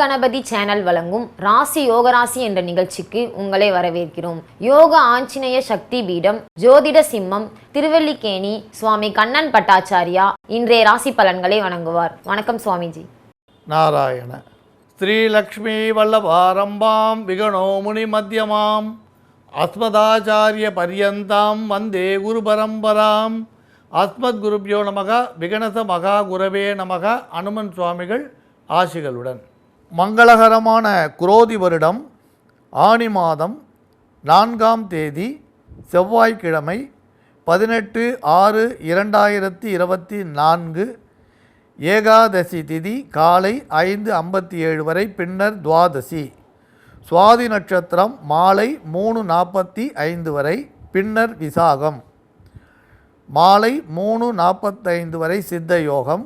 Ganapathi channel வழங்கும் ராசி யோகராசி என்ற நிகழ்ச்சிக்கு உங்களை வரவேற்கிறோம். யோக ஆஞ்சநேய சக்தி பீடம் ஜோதிட சிம்மம் திருவல்லிக்கேணி சுவாமி கண்ணன் பட்டாச்சாரியா இன்றைய ராசி பலன்களை வணங்குவார். வணக்கம் சுவாமிஜி. நாராயண. ஸ்ரீலக்ஷ்மி வல்லபாரம்பாம் விகணோ முனி மத்தியமாம் அஸ்மதாச்சாரிய பரியந்தாம் வந்தே குரு பரம்பராம் அஸ்மத் குருபியோ நமக விகணச மகா குரவே நமக அனுமன் சுவாமிகள் ஆசிகளுடன். மங்களகரமான குரோதி வருடம் ஆனி மாதம் நான்காம் தேதி செவ்வாய்க்கிழமை பதினெட்டு ஆறு இரண்டாயிரத்தி இருபத்தி நான்கு ஏகாதசி திதி காலை ஐந்து ஐம்பத்தி ஏழு வரை பின்னர் துவாதசி. சுவாதி நட்சத்திரம் மாலை மூணு நாற்பத்தி ஐந்து வரை பின்னர் விசாகம். மாலை மூணு நாற்பத்தைந்து வரை சித்த யோகம்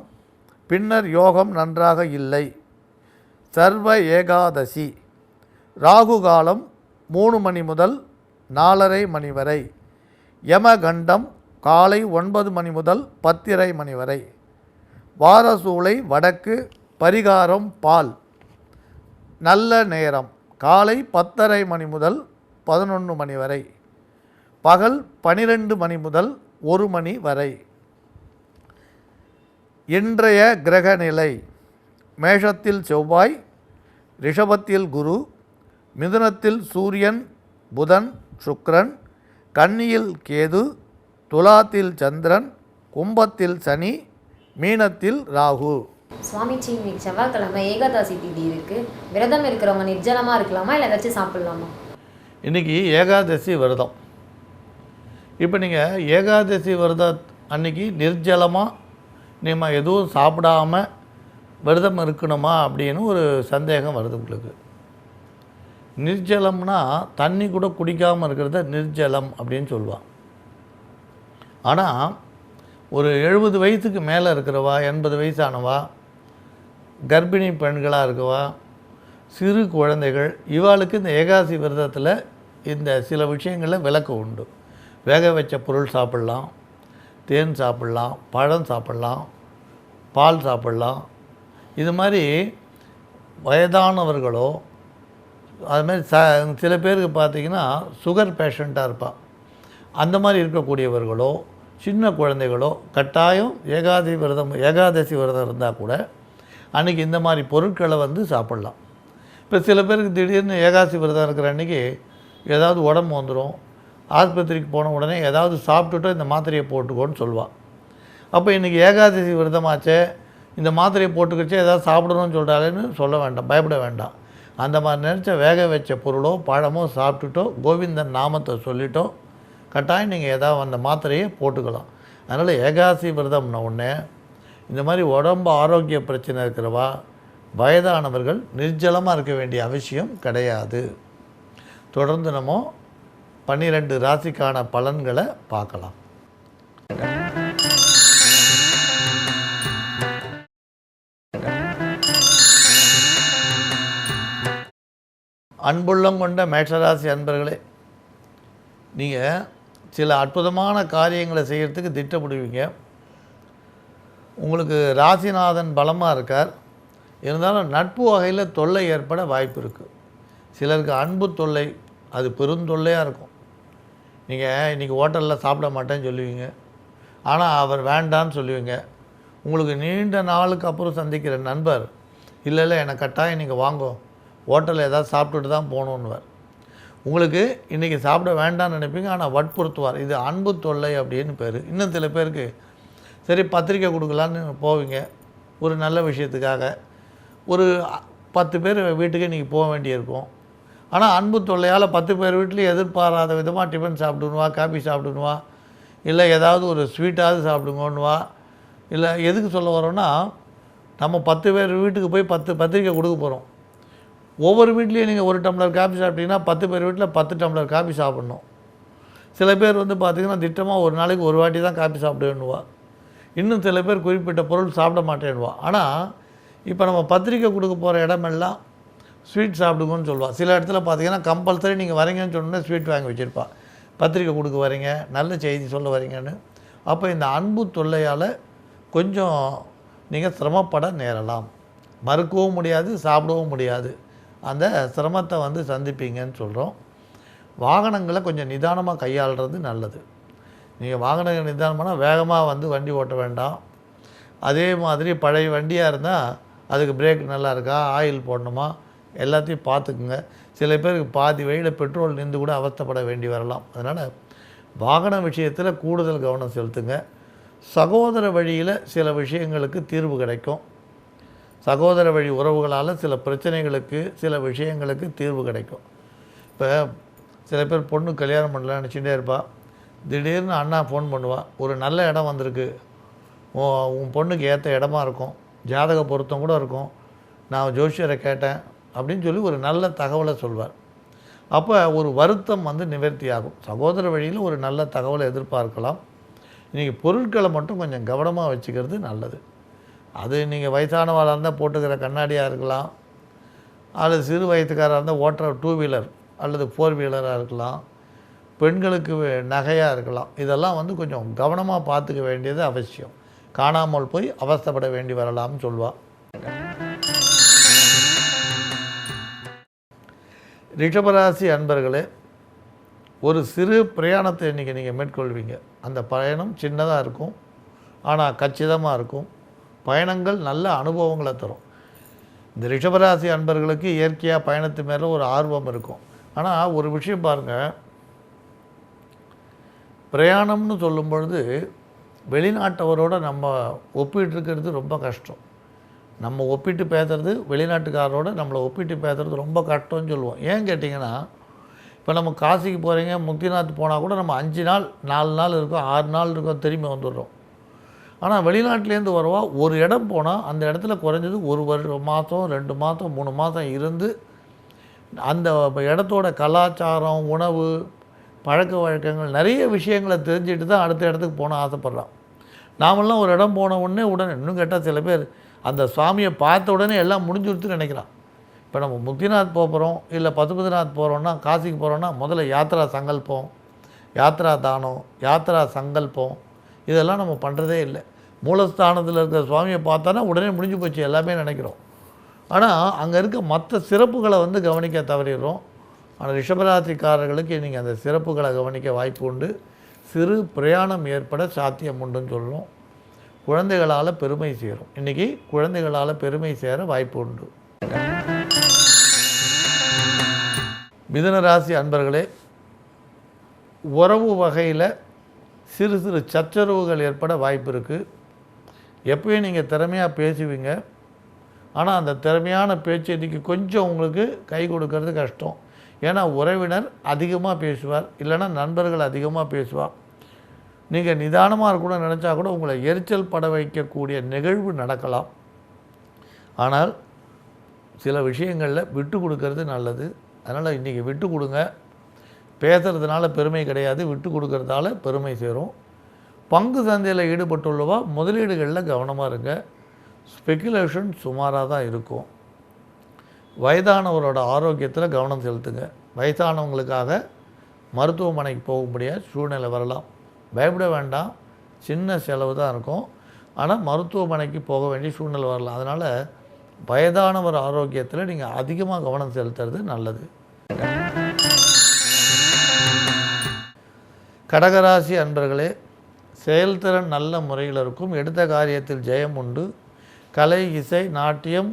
பின்னர் யோகம் நன்றாக இல்லை. சர்வ ஏகாதசி. ராகு காலம் மூணு மணி முதல் நாலரை மணி வரை. யமகண்டம் காலை ஒன்பது மணி முதல் பத்திரை மணி வரை. வாரசூளை வடக்கு பரிகாரம் பால். நல்ல நேரம் காலை பத்தரை மணி முதல் பதினொன்று மணி வரை. பகல் பனிரெண்டு மணி முதல் ஒரு மணி வரை. இன்றைய கிரகநிலை. மேஷத்தில் செவ்வாய் ரிஷபத்தில் குரு மிதுனத்தில் சூரியன் புதன் சுக்கிரன் கன்னியில் கேது துலாத்தில் சந்திரன் கும்பத்தில் சனி மீனத்தில் ராகு. சுவாமிஜி இன்னைக்கு செவ்வாய்க்கிழமை ஏகாதசி திதி இருக்கு. விரதம் இருக்கிறவங்க நிர்ஜலமா இருக்கலாமா? இல்லை ஏதாச்சும் சாப்பிடலாமா? இன்றைக்கி ஏகாதசி விரதம். இப்போ நீங்கள் ஏகாதசி விரதம் அன்னைக்கு நிர்ஜலமாக நம்ம எதுவும் சாப்பிடாம விரதம் இருக்கணுமா அப்படின்னு ஒரு சந்தேகம் வருது உங்களுக்கு. நிர்ஜலம்னா தண்ணி கூட குடிக்காமல் இருக்கிறத நிர்ஜலம் அப்படின்னு சொல்லுவான் ஆனால் ஒரு எழுபது வயசுக்கு மேலே இருக்கிறவா எண்பது வயசானவா கர்ப்பிணி பெண்களாக இருக்கவா சிறு குழந்தைகள் இவாளுக்கு இந்த ஏகாசி விரதத்தில் இந்த சில விஷயங்களில் விளக்கு உண்டு. வேக வச்ச பொருள் சாப்பிட்லாம் தேன் சாப்பிட்லாம் பழம் சாப்பிட்லாம் பால் சாப்பிட்லாம் இது மாதிரி வயதானவர்களோ அதுமாதிரி ச சில பேருக்கு பார்த்தீங்கன்னா சுகர் பேஷண்ட்டாக இருப்பாள் அந்த மாதிரி இருக்கக்கூடியவர்களோ சின்ன குழந்தைகளோ கட்டாயம் ஏகாதி விரதம் ஏகாதசி விரதம் இருந்தால் கூட அன்றைக்கி இந்த மாதிரி பொருட்களை வந்து சாப்பிட்லாம். இப்போ சில பேருக்கு திடீர்னு ஏகாசி விரதம் இருக்கிற அன்றைக்கி ஏதாவது உடம்பு வந்துடும் ஆஸ்பத்திரிக்கு போன உடனே ஏதாவது சாப்பிட்டுட்டு இந்த மாத்திரையை போட்டுக்கோன்னு சொல்லுவாள் அப்போ இன்றைக்கி ஏகாதசி விரதமாச்சே இந்த மாத்திரையை போட்டுக்கிச்சு ஏதாவது சாப்பிடணும்னு சொல்கிறாங்கன்னு சொல்ல வேண்டாம் பயப்பட வேண்டாம். அந்த மாதிரி நினச்ச வேக வச்ச பொருளோ பழமோ சாப்பிட்டுட்டோ கோவிந்தன் நாமத்தை சொல்லிட்டோ கட்டாயம் நீங்கள் ஏதாவது அந்த மாத்திரையை போட்டுக்கலாம். அதனால் ஏகாசி விரதம்ன உடனே இந்த மாதிரி உடம்பு ஆரோக்கிய பிரச்சனை இருக்கிறவா வயதானவர்கள் நிர்ஜலமாக இருக்க வேண்டிய அவசியம் கிடையாது. தொடர்ந்து நம்ம பன்னிரெண்டு ராசிக்கான பலன்களை பார்க்கலாம். அன்புள்ளம் கொண்ட மேஷராசி அன்பர்களே நீங்கள் சில அற்புதமான காரியங்களை செய்கிறதுக்கு திட்டமிடுவீங்க. உங்களுக்கு ராசிநாதன் பலமாக இருக்கார். இருந்தாலும் நட்பு வகையில் தொல்லை ஏற்பட வாய்ப்பு இருக்குது சிலருக்கு அன்பு தொல்லை அது பெருந்தொல்லையாக இருக்கும். நீங்கள் இன்றைக்கி ஹோட்டலில் சாப்பிட மாட்டேன்னு சொல்லுவீங்க. ஆனால் அவர் வேண்டான்னு சொல்லுவீங்க. உங்களுக்கு நீண்ட நாளுக்கு அப்புறம் சந்திக்கிற நண்பர் இல்லை இல்லை எனக்கு கட்டாயம் நீங்கள் வாங்கும் ஹோட்டலில் ஏதாவது சாப்பிட்டுட்டு தான் போகணுன்னுவார். உங்களுக்கு இன்றைக்கி சாப்பிட வேண்டாம்னு நினைப்பீங்க ஆனால் வற்புறுத்துவார். இது அன்பு தொல்லை அப்படின்னு பேர். இன்னும் சில பேருக்கு சரி பத்திரிக்கை கொடுக்கலான்னு போவீங்க ஒரு நல்ல விஷயத்துக்காக. ஒரு பத்து பேர் வீட்டுக்கு இன்றைக்கி போக வேண்டியிருக்கும். ஆனால் அன்பு தொல்லையால் பத்து பேர் வீட்லேயும் எதிர்பாராத விதமாக டிஃபன் சாப்பிடுணுவா காபி சாப்பிடுணுவா இல்லை ஏதாவது ஒரு ஸ்வீட்டாவது சாப்பிடுங்கன்னுவா இல்லை எதுக்கு சொல்ல வரோன்னா நம்ம பத்து பேர் வீட்டுக்கு போய் பத்து பத்திரிக்கை கொடுக்க போகிறோம் ஒவ்வொரு வீட்லேயும் நீங்கள் ஒரு டம்ளர் காபி சாப்பிட்டீங்கன்னா பத்து பேர் வீட்டில் பத்து டம்ளர் காபி சாப்பிட்ணும். சில பேர் வந்து பார்த்திங்கன்னா திட்டமாக ஒரு நாளைக்கு ஒரு வாட்டி தான் காபி சாப்பிடுவேன்னுவா. இன்னும் சில பேர் குறிப்பிட்ட பொருள் சாப்பிட மாட்டேன்னுவா. ஆனால் இப்போ நம்ம பத்திரிக்கை கொடுக்க போகிற இடமெல்லாம் ஸ்வீட் சாப்பிடுங்கன்னு சொல்லுவாள் சில இடத்துல பார்த்தீங்கன்னா கம்பல்சரி நீங்கள் வரீங்கன்னு சொன்னோன்னே ஸ்வீட் வாங்கி வச்சுருப்பா. பத்திரிக்கை கொடுக்க வரீங்க நல்ல செய்தி சொல்ல வரீங்கன்னு. அப்போ இந்த அன்பு தொல்லையால் கொஞ்சம் நீங்கள் சிரமப்பட நேரலாம். மறுக்கவும் முடியாது சாப்பிடவும் முடியாது. அந்த சிரமத்தை வந்து சந்திப்பீங்கன்னு சொல்கிறோம் வாகனங்களை கொஞ்சம் நிதானமாக கையாளுறது நல்லது. நீங்கள் வாகனங்கள் நிதானமானா வேகமாக வந்து வண்டி ஓட்ட வேண்டாம். அதே மாதிரி பழைய வண்டியாக இருந்தால் அதுக்கு பிரேக் நல்லா இருக்கா ஆயில் போடணுமா எல்லாத்தையும் பார்த்துக்குங்க. சில பேருக்கு பாதி வழியில் பெட்ரோல் நின்று கூட அவஸ்தப்பட வேண்டி வரலாம். அதனால் வாகன விஷயத்தில் கூடுதல் கவனம் செலுத்துங்க. சகோதர வழியில் சில விஷயங்களுக்கு தீர்வு கிடைக்கும். சகோதர வழி உறவுகளால் சில பிரச்சனைகளுக்கு சில விஷயங்களுக்கு தீர்வு கிடைக்கும். இப்போ சில பேர் பொண்ணு கல்யாணம் பண்ணல நினச்சிட்டே இருப்பாள் திடீர்னு அண்ணா ஃபோன் பண்ணுவாள் ஒரு நல்ல இடம் வந்திருக்கு. உன் உன் பொண்ணுக்கு ஏற்ற இடமா இருக்கும். ஜாதக பொருத்தம் கூட இருக்கும். நான் ஜோஷியரை கேட்டேன் அப்படின்னு சொல்லி ஒரு நல்ல தகவலை சொல்வார். அப்போ ஒரு வருத்தம் வந்து நிவர்த்தி ஆகும். சகோதர வழியில் ஒரு நல்ல தகவலை எதிர்பார்க்கலாம். இன்றைக்கி பொருட்களை மட்டும் கொஞ்சம் கவனமாக வச்சுக்கிறது நல்லது. அது நீங்கள் வயசானவராக இருந்தால் போட்டுக்கிற கண்ணாடியாக இருக்கலாம். அல்லது சிறு வயதுக்காராக இருந்தால் ஓட்டுற டூ வீலர் அல்லது ஃபோர் வீலராக இருக்கலாம். பெண்களுக்கு நகையாக இருக்கலாம். இதெல்லாம் வந்து கொஞ்சம் கவனமாக பார்த்துக்க வேண்டியது அவசியம். காணாமல் போய் அவஸ்தைப்பட வேண்டி வரலாம்னு சொல்லுவாள் ரிஷபராசி அன்பர்களே ஒரு சிறு பிரயாணத்தை இன்றைக்கி நீங்கள் மேற்கொள்வீங்க. அந்த பயணம் சின்னதாக இருக்கும். ஆனால் கச்சிதமாக இருக்கும். பயணங்கள் நல்ல அனுபவங்களை தரும். இந்த ரிஷபராசி அன்பர்களுக்கு இயற்கையாக பயணத்து மேலே ஒரு ஆர்வம் இருக்கும். ஆனால் ஒரு விஷயம் பாருங்கள் பிரயாணம்னு சொல்லும் பொழுது வெளிநாட்டவரோட நம்ம ஒப்பிட்டு இருக்கிறது ரொம்ப கஷ்டம். நம்ம ஒப்பிட்டு பேசுறது வெளிநாட்டுக்காரரோட நம்மளை ஒப்பிட்டு பேசுறது ரொம்ப கஷ்டம்னு சொல்லுவோம். ஏன் கேட்டிங்கன்னா இப்போ நம்ம காசிக்கு போகிறீங்க முக்திநாத் போனால் கூட நம்ம அஞ்சு நாள் நாலு நாள் இருக்கும் ஆறு நாள் இருக்கும் திரும்பி வந்துடுறோம். ஆனால் வெளிநாட்டிலேருந்து வருவா ஒரு இடம் போனால் அந்த இடத்துல குறைஞ்சது ஒரு வரு மாதம் ரெண்டு மாதம் மூணு மாதம் இருந்து அந்த இடத்தோட கலாச்சாரம் உணவு பழக்க வழக்கங்கள் நிறைய விஷயங்களை தெரிஞ்சுட்டு தான் அடுத்த இடத்துக்கு போன ஆசைப்பட்றான் நாமெல்லாம் ஒரு இடம் போன உடனே உடனே இன்னும் கேட்டால் சில பேர் அந்த சுவாமியை பார்த்த உடனே எல்லாம் முடிஞ்சுடுத்துன்னு நினைக்கிறான். இப்போ நம்ம முக்திநாத் போக போகிறோம் இல்லை பசுபதிநாத் போகிறோம்னா காசிக்கு போகிறோன்னா முதல்ல யாத்ரா சங்கல்பம் யாத்ரா தானம் யாத்ரா சங்கல்பம் இதெல்லாம் நம்ம பண்ணுறதே இல்லை. மூலஸ்தானத்தில் இருக்கிற சுவாமியை பார்த்தோன்னா உடனே முடிஞ்சு போச்சு எல்லாமே நினைக்கிறோம். ஆனால் அங்கே இருக்க மற்ற சிறப்புகளை வந்து கவனிக்க தவறிடுறோம். ஆனால் ரிஷபராசிக்காரர்களுக்கு நீங்கள் அந்த சிறப்புகளை கவனிக்க வாய்ப்பு உண்டு. சிறு பிரயாணம் ஏற்பட சாத்தியம் உண்டுன்னு சொல்லணும் குழந்தைகளால் பெருமை சேரும். இன்றைக்கி குழந்தைகளால் பெருமை சேர வாய்ப்பு உண்டு. மிதுன ராசி அன்பர்களே உறவு வகையில் சிறு சிறு சச்சரவுகள் ஏற்பட வாய்ப்பு இருக்குது எப்பயும் நீங்கள் திறமையாக பேசுவீங்க. ஆனால் அந்த திறமையான பேச்சு இன்றைக்கி கொஞ்சம் உங்களுக்கு கை கொடுக்கறது கஷ்டம். ஏன்னா உறவினர் அதிகமாக பேசுவார். இல்லைன்னா நண்பர்கள் அதிகமாக பேசுவார். நீங்கள் நிதானமாக இருக்கணும்னு நினச்சா கூட உங்களை எரிச்சல் பட வைக்கக்கூடிய நிகழ்வு நடக்கலாம். ஆனால் சில விஷயங்களில் விட்டு கொடுக்கறது நல்லது. அதனால் இன்றைக்கி விட்டு கொடுங்க. பேசுகிறதுனால பெருமை கிடையாது விட்டு கொடுக்கறதால பெருமை சேரும். பங்கு சந்தையில் ஈடுபட்டுள்ளவா முதலீடுகளில் கவனமாக இருங்க. ஸ்பெக்குலேஷன் சுமாராக தான் இருக்கும். வயதானவரோட ஆரோக்கியத்தில் கவனம் செலுத்துங்க. வயதானவங்களுக்காக மருத்துவமனைக்கு போக முடியாத சூழ்நிலை வரலாம். பயப்பட வேண்டாம். சின்ன செலவு தான் இருக்கும். ஆனால் மருத்துவமனைக்கு போக வேண்டிய சூழ்நிலை வரலாம். அதனால் வயதானவர் ஆரோக்கியத்தில் நீங்கள் அதிகமாக கவனம் செலுத்துறது நல்லது. கடகராசி அன்பர்களே செயல்திறன் நல்ல முறையில் இருக்கும். எடுத்த காரியத்தில் ஜெயம் உண்டு. கலை இசை நாட்டியம்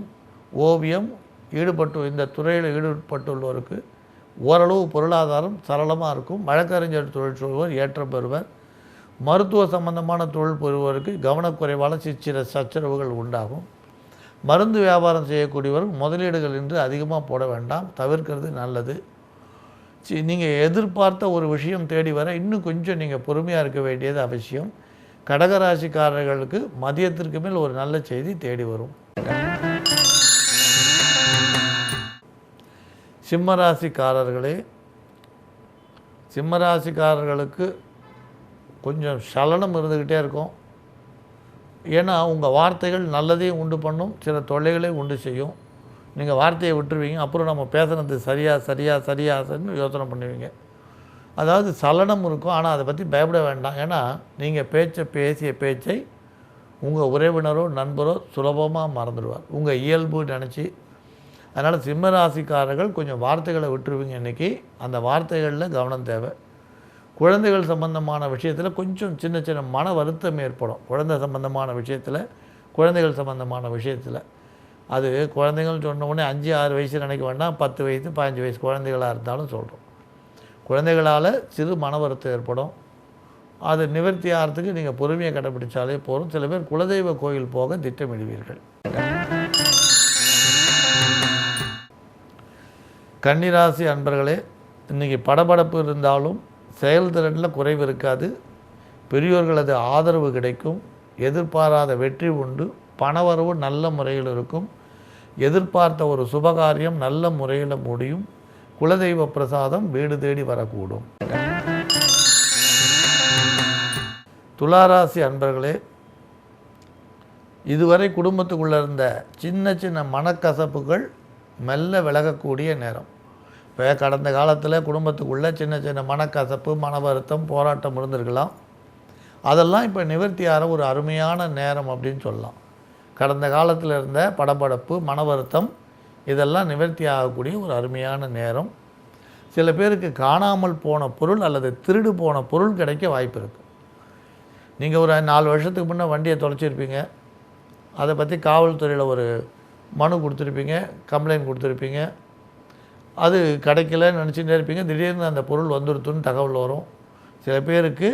ஓவியம் ஈடுபட்டு இந்த துறையில் ஈடுபட்டுள்ளவருக்கு ஓரளவு பொருளாதாரம் சரளமாக இருக்கும். வழக்கறிஞர் தொழில் சொல்வர் ஏற்றம் பெறுவர். மருத்துவ சம்பந்தமான தொழில் புரிவருக்கு கவனக்குறைவால் சிற்சில சச்சரவுகள் உண்டாகும். மருந்து வியாபாரம் செய்யக்கூடியவர் முதலீடுகள் இன்று அதிகமாக போட வேண்டாம். தவிர்க்கிறது நல்லது. நீங்கள் எதிர்பார்த்த ஒரு விஷயம் தேடி வர இன்னும் கொஞ்சம் நீங்கள் பொறுமையாக இருக்க வேண்டியது அவசியம். கடகராசிக்காரர்களுக்கு மதியத்திற்கு மேல் ஒரு நல்ல செய்தி தேடி வரும். சிம்மராசிக்காரர்களே சிம்மராசிக்காரர்களுக்கு கொஞ்சம் சலனம் இருந்துக்கிட்டே இருக்கும். ஏன்னா உங்கள் வார்த்தைகள் நல்லதையும் உண்டு பண்ணும் சில தொல்லைகளையும் உண்டு செய்யும். நீங்கள் வார்த்தையை விட்டுருவீங்க அப்புறம் நம்ம பேசுனது சரியா சரியா சரியா சரின்னு யோசனை பண்ணுவீங்க. அதாவது சலனம் இருக்கும் ஆனால் அதை பற்றி பயப்பட வேண்டாம். ஏன்னா நீங்கள் பேச்சை பேசிய பேச்சை உங்கள் உறவினரோ நண்பரோ சுலபமாக மறந்துடுவார். உங்கள் இயல்பு நினச்சி. அதனால் சிம்ம ராசிக்காரர்கள் கொஞ்சம் வார்த்தைகளை விட்டுருவீங்க இன்றைக்கி அந்த வார்த்தைகளில் கவனம் தேவை. குழந்தைகள் சம்பந்தமான விஷயத்தில் கொஞ்சம் சின்ன சின்ன மன வருத்தம் ஏற்படும். குழந்தை சம்பந்தமான விஷயத்தில் குழந்தைகள் சம்பந்தமான விஷயத்தில். அது குழந்தைகள் சொன்ன உடனே அஞ்சு ஆறு வயசு நினைக்க வேண்டாம் பத்து வயசு பதினஞ்சு வயசு குழந்தைகளாக இருந்தாலும் சொல்கிறோம் குழந்தைகளால் சிறு மன வருத்தம் ஏற்படும். அது நிவர்த்தி ஆகிறதுக்கு நீங்கள் பொறுமையை கடைப்பிடிச்சாலே போதும். சில பேர் குலதெய்வ கோயில் போக திட்டமிடுவீர்கள். கன்னிராசி அன்பர்களே இன்றைக்கி படபடப்பு இருந்தாலும் செயல்திறனில் குறைவு இருக்காது. பெரியோர்களது ஆதரவு கிடைக்கும். எதிர்பாராத வெற்றி உண்டு. பணவரவு நல்ல முறையில் இருக்கும். எதிர்பார்த்த ஒரு சுபகாரியம் நல்ல முறையில் முடியும். குலதெய்வ பிரசாதம் வீடு தேடி வரக்கூடும். துளாராசி அன்பர்களே இதுவரை குடும்பத்துக்குள்ளே இருந்த சின்ன சின்ன மனக்கசப்புகள் மெல்ல விலகக்கூடிய நேரம். இப்போ கடந்த காலத்தில் குடும்பத்துக்குள்ளே சின்ன சின்ன மனக்கசப்பு மன வருத்தம் போராட்டம் இருந்திருக்கலாம். அதெல்லாம் இப்போ நிவர்த்தி ஆற ஒரு அருமையான நேரம் அப்படின்னு சொல்லலாம். கடந்த காலத்தில் இருந்த படபடப்பு மன வருத்தம் இதெல்லாம் நிவர்த்தி ஆகக்கூடிய ஒரு அருமையான நேரம். சில பேருக்கு காணாமல் போன பொருள் அல்லது திருடு போன பொருள் கிடைக்க வாய்ப்பு இருக்குது நீங்கள் ஒரு நாலு வருஷத்துக்கு முன்னே வண்டியை தொலைச்சிருப்பீங்க. அதை பற்றி காவல்துறையில் ஒரு மனு கொடுத்துருப்பீங்க கம்ப்ளைண்ட் கொடுத்துருப்பீங்க. அது கிடைக்கலன்னு நினச்சிட்டே இருப்பீங்க. திடீர்னு அந்த பொருள் வந்துடுத்துன்னு தகவல் வரும். சில பேருக்கு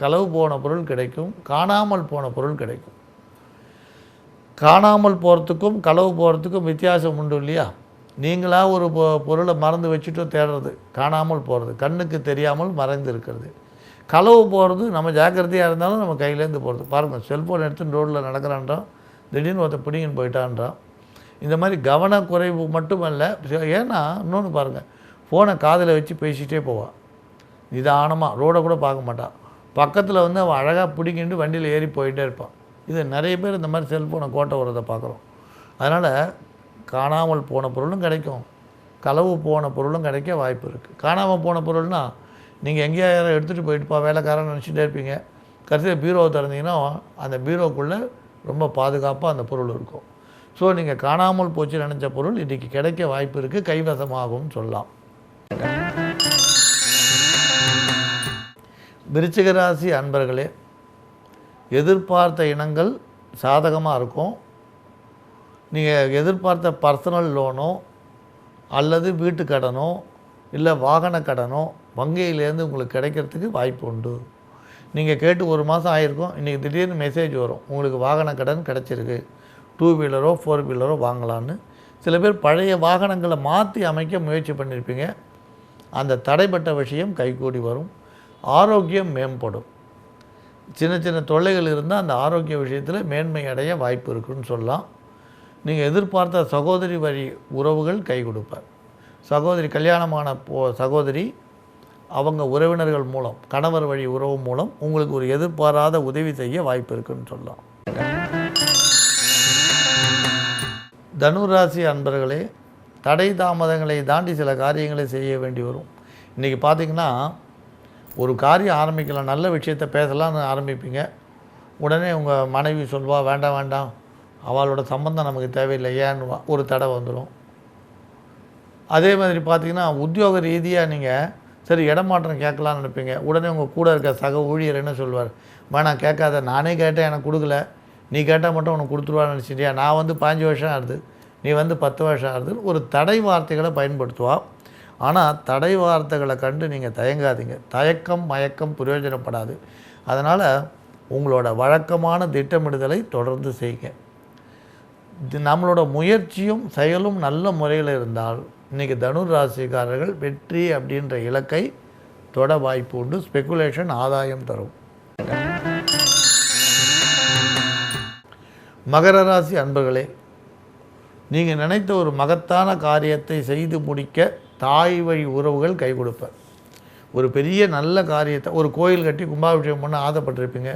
களவு போன பொருள் கிடைக்கும் காணாமல் போன பொருள் கிடைக்கும். காணாமல் போகிறதுக்கும் களவு போகிறதுக்கும் வித்தியாசம் உண்டு இல்லையா? நீங்களாக ஒரு பொ பொருளை மறந்து வச்சுட்டோ தேடுறது காணாமல் போகிறது கண்ணுக்கு தெரியாமல் மறைந்து இருக்கிறது. களவு போகிறது நம்ம ஜாக்கிரதையாக இருந்தாலும் நம்ம கையிலேருந்து போகிறது பாருங்கள் செல்ஃபோன் எடுத்து ரோட்டில் நடக்கிறான்றான் திடீர்னு ஒருத்த பிடிங்கின்னு போயிட்டான்றான். இந்த மாதிரி கவனக்குறைவு மட்டுமல்ல ஏன்னா இன்னொன்று பாருங்கள் ஃபோனை காதில் வச்சு பேசிகிட்டே போவான். நிதானமாக ரோடை கூட பார்க்க மாட்டான். பக்கத்தில் வந்து அவன் அழகாக பிடிக்கிட்டு வண்டியில் ஏறி போயிட்டே இருப்பான். இது நிறைய பேர் இந்த மாதிரி செல்ஃபோனை கோட்டை வரதை பார்க்குறோம். அதனால் காணாமல் போன பொருளும் கிடைக்கும். களவு போன பொருளும் கிடைக்க வாய்ப்பு இருக்குது காணாமல் போன பொருள்னால் நீங்கள் எங்கேயாவது எடுத்துகிட்டு போயிட்டுப்பா வேலைக்காரன் நினச்சிட்டே இருப்பீங்க. கடைசியில் பீரோவை திறந்தீங்கன்னா அந்த பீரோக்குள்ளே ரொம்ப பாதுகாப்பாக அந்த பொருள் இருக்கும். ஸோ நீங்கள் காணாமல் போச்சு நினச்ச பொருள் இன்றைக்கி கிடைக்க வாய்ப்பு இருக்குது கைவசமாகும்னு சொல்லலாம். விருச்சிக ராசி அன்பர்களே எதிர்பார்த்த இனங்கள் சாதகமாக இருக்கும். நீங்கள் எதிர்பார்த்த பர்சனல் லோனோ அல்லது வீட்டு கடனோ இல்லை வாகன கடனோ வங்கியிலேருந்து உங்களுக்கு கிடைக்கிறதுக்கு வாய்ப்பு உண்டு. நீங்கள் கேட்டு ஒரு மாதம் ஆகிருக்கும் இன்றைக்கி திடீர்னு மெசேஜ் வரும். உங்களுக்கு வாகன கடன் கிடச்சிருக்கு. டூ வீலரோ ஃபோர் வீலரோ வாங்கலான்னு. சில பேர் பழைய வாகனங்களை மாற்றி அமைக்க முயற்சி பண்ணியிருப்பீங்க. அந்த தடைப்பட்ட விஷயம் கைகூடி வரும். ஆரோக்கியம் மேம்படும். சின்ன சின்ன தொல்லைகள் இருந்தால் அந்த ஆரோக்கிய விஷயத்தில் மேன்மை அடைய வாய்ப்பு இருக்குன்னு சொல்லலாம். நீங்கள் எதிர்பார்த்த சகோதரி வழி உறவுகள் கை கொடுப்பார். சகோதரி கல்யாணமான போ சகோதரி அவங்க உறவினர்கள் மூலம் கணவர் வழி உறவு மூலம் உங்களுக்கு ஒரு எதிர்பாராத உதவி செய்ய வாய்ப்பு இருக்குன்னு சொல்லலாம். தனுராசி அன்பர்களே தடை தாமதங்களை தாண்டி சில காரியங்களை செய்ய வேண்டி வரும். இன்றைக்கி பார்த்தீங்கன்னா ஒரு காரியம் ஆரம்பிக்கலாம் நல்ல விஷயத்த பேசலாம்னு ஆரம்பிப்பீங்க. உடனே உங்கள் மனைவி சொல்வா வேண்டாம் வேண்டாம். அவளோட சம்பந்தம் நமக்கு தேவையில்லை. ஏன்னு ஒரு தடை வந்துடும் அதே மாதிரி பார்த்தீங்கன்னா உத்தியோக ரீதியாக நீங்கள் சரி இடமாற்றம் கேட்கலான்னு நினைப்பீங்க. உடனே உங்கள் கூட இருக்க சக ஊழியர் என்ன சொல்வார் வேணாம் கேட்காத. நானே கேட்டேன் எனக்கு கொடுக்கல. நீ கேட்டால் மட்டும் உனக்கு கொடுத்துருவான்னு நினச்சிட்டியா? நான் வந்து பாஞ்சு வருஷம் ஆகுது. நீ வந்து பத்து வருஷம் ஆகுது ஒரு தடை வார்த்தைகளை பயன்படுத்துவாள் ஆனால் தடை வார்த்தைகளை கண்டு நீங்கள் தயங்காதீங்க. தயக்கம் மயக்கம் பிரயோஜனப்படாது. அதனால் உங்களோட வழக்கமான திட்டமிடுதலை தொடர்ந்து செய்யுங்க. இது நம்மளோட முயற்சியும் செயலும் நல்ல முறையில் இருந்தால் இன்றைக்கி தனுர் ராசிக்காரர்கள் வெற்றி அப்படின்ற இலக்கை தொட வாய்ப்பு உண்டு. ஸ்பெகுலேஷன் ஆதாயம் தரும். மகர ராசி அன்பர்களே நீங்கள் நினைத்த ஒரு மகத்தான காரியத்தை செய்து முடிக்க தாய் வழி உறவுகள் கை கொடுப்பேன். ஒரு பெரிய நல்ல காரியத்தை ஒரு கோயில் கட்டி கும்பாபிஷேகம் பண்ண ஆதப்பட்டிருப்பீங்க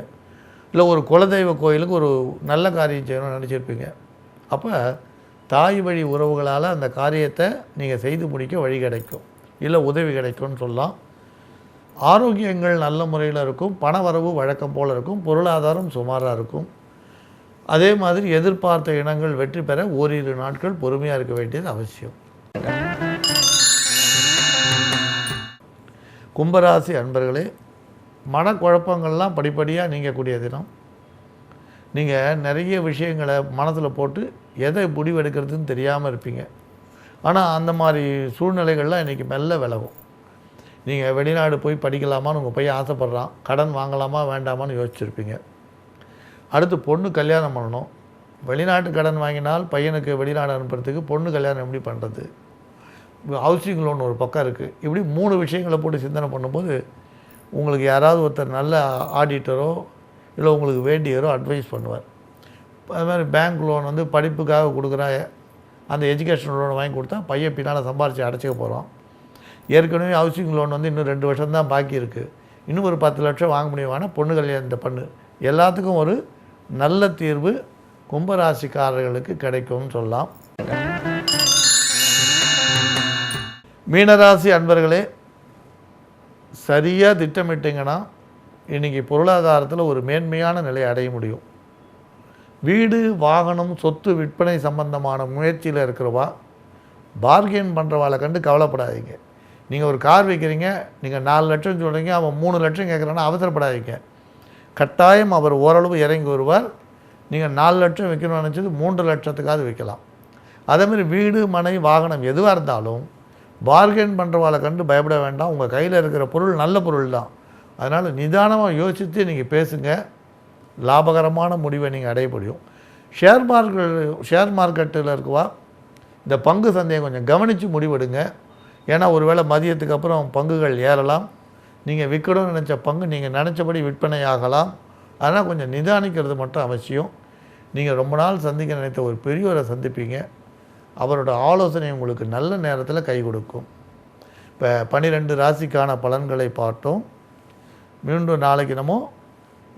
இல்லை ஒரு குலதெய்வ கோயிலுக்கு ஒரு நல்ல காரியம் செய்யணும்னு நினச்சிருப்பீங்க. அப்போ தாய் வழி உறவுகளால் அந்த காரியத்தை நீங்கள் செய்து முடிக்க வழி கிடைக்கும். இல்லை உதவி கிடைக்கும்னு சொல்லலாம். ஆரோக்கியங்கள் நல்ல முறையில் இருக்கும். பண வரவு வழக்கம் போல் இருக்கும். பொருளாதாரம் சுமாராக இருக்கும். அதே மாதிரி எதிர்பார்த்த இனங்கள் வெற்றி பெற ஓரிரு நாட்கள் பொறுமையாக இருக்க வேண்டியது அவசியம். கும்பராசி அன்பர்களே மனக்குழப்பங்கள்லாம் படிப்படியாக நீங்கக்கூடிய தினம். நீங்கள் நிறைய விஷயங்களை மனசில் போட்டு எதை முடிவெடுக்கிறதுன்னு தெரியாமல் இருப்பீங்க. ஆனால் அந்த மாதிரி சூழ்நிலைகள்லாம் இன்றைக்கி மெல்ல விலகும். நீங்கள் வெளிநாடு போய் படிக்கலாமான்னு உங்கள் பையன் ஆசைப்பட்றான். கடன் வாங்கலாமா வேண்டாமான்னு யோசிச்சிருப்பீங்க. அடுத்து பொண்ணு கல்யாணம் பண்ணணும். வெளிநாட்டு கடன் வாங்கினால் பையனுக்கு வெளிநாடு அனுப்புறதுக்கு பொண்ணு கல்யாணம் எப்படி பண்ணுறது ஹவுசிங் லோன் ஒரு பக்கம் இருக்குது இப்படி மூணு விஷயங்களை போட்டு சிந்தனை பண்ணும்போது உங்களுக்கு யாராவது ஒருத்தர் நல்ல ஆடிட்டரோ இல்லை உங்களுக்கு வேண்டியவரோ அட்வைஸ் பண்ணுவார். அது மாதிரி பேங்க் லோன் வந்து படிப்புக்காக கொடுக்குற அந்த எஜுகேஷன் லோன் வாங்கி கொடுத்தா பையன் பின்னால் சம்பாரித்து அடைச்சிக்க போகிறோம் ஏற்கனவே ஹவுசிங் லோன் வந்து இன்னும் ரெண்டு வருஷம் தான் பாக்கி இருக்குது இன்னும் ஒரு பத்து லட்சம் வாங்க முடியுமானா பொண்ணு கல்யாணத்தை பண்ணு. எல்லாத்துக்கும் ஒரு நல்ல தீர்வு கும்பராசிக்காரர்களுக்கு கிடைக்கும்னு சொல்லலாம். மீனராசி அன்பர்களே சரியாக திட்டமிட்டிங்கன்னா இன்றைக்கி பொருளாதாரத்தில் ஒரு மேன்மையான நிலையை அடைய முடியும். வீடு வாகனம் சொத்து விற்பனை சம்பந்தமான முயற்சியில் இருக்கிறவா பார்கெயின் பண்ணுறவாளை கண்டு கவலைப்படாதீங்க. நீங்கள் ஒரு கார் வைக்கிறீங்க நீங்கள் நாலு லட்சம் சொல்கிறீங்க அவன் மூணு லட்சம் கேட்குறான்னா அவசரப்படாதீங்க. கட்டாயம் அவர் ஓரளவு இறங்கி வருவார். நீங்கள் நாலு லட்சம் வைக்கணும்னு நினச்சது மூன்று லட்சத்துக்காவது வைக்கலாம். அதேமாதிரி வீடு மனை வாகனம் எதுவாக இருந்தாலும் பார்கெயின் பண்ணுறவாளை கண்டு பயப்பட வேண்டாம். உங்கள் கையில் இருக்கிற பொருள் நல்ல பொருள் தான் அதனால் நிதானமாக யோசித்து நீங்கள் பேசுங்க. லாபகரமான முடிவை நீங்கள் அடைய முடியும். ஷேர் மார்க்கெட் ஷேர் மார்க்கெட்டில் இருக்கவா இந்த பங்கு சந்தையை கொஞ்சம் கவனித்து முடிவெடுங்க. ஏன்னா ஒருவேளை மதியத்துக்கு அப்புறம் பங்குகள் ஏறலாம். நீங்கள் விற்கணும்னு நினச்ச பங்கு நீங்கள் நினச்சபடி விற்பனை ஆகலாம். அதனால் கொஞ்சம் நிதானிக்கிறது மட்டும் அவசியம். நீங்கள் ரொம்ப நாள் சந்திக்க நினைத்த ஒரு பெரியவரை சந்திப்பீங்க. அவரோட ஆலோசனை உங்களுக்கு நல்ல நேரத்தில் கை கொடுக்கும். இப்போ பன்னிரெண்டு ராசிக்கான பலன்களை பார்த்தோம். மீண்டும் நாளைக்கு நம்ம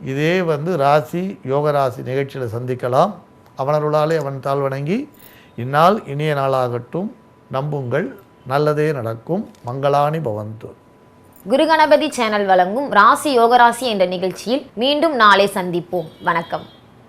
இதே வந்து ராசி யோகராசி நிகழ்ச்சியில் சந்திக்கலாம். அவனருளாலே அவன் தாழ் வணங்கி இந்நாள் இனிய நாளாகட்டும். நம்புங்கள் நல்லதே நடக்கும். மங்களானி பவந்து குருகணபதி சேனல் வழங்கும் ராசி யோகராசி என்ற நிகழ்ச்சியில் மீண்டும் நாளை சந்திப்போம். வணக்கம்.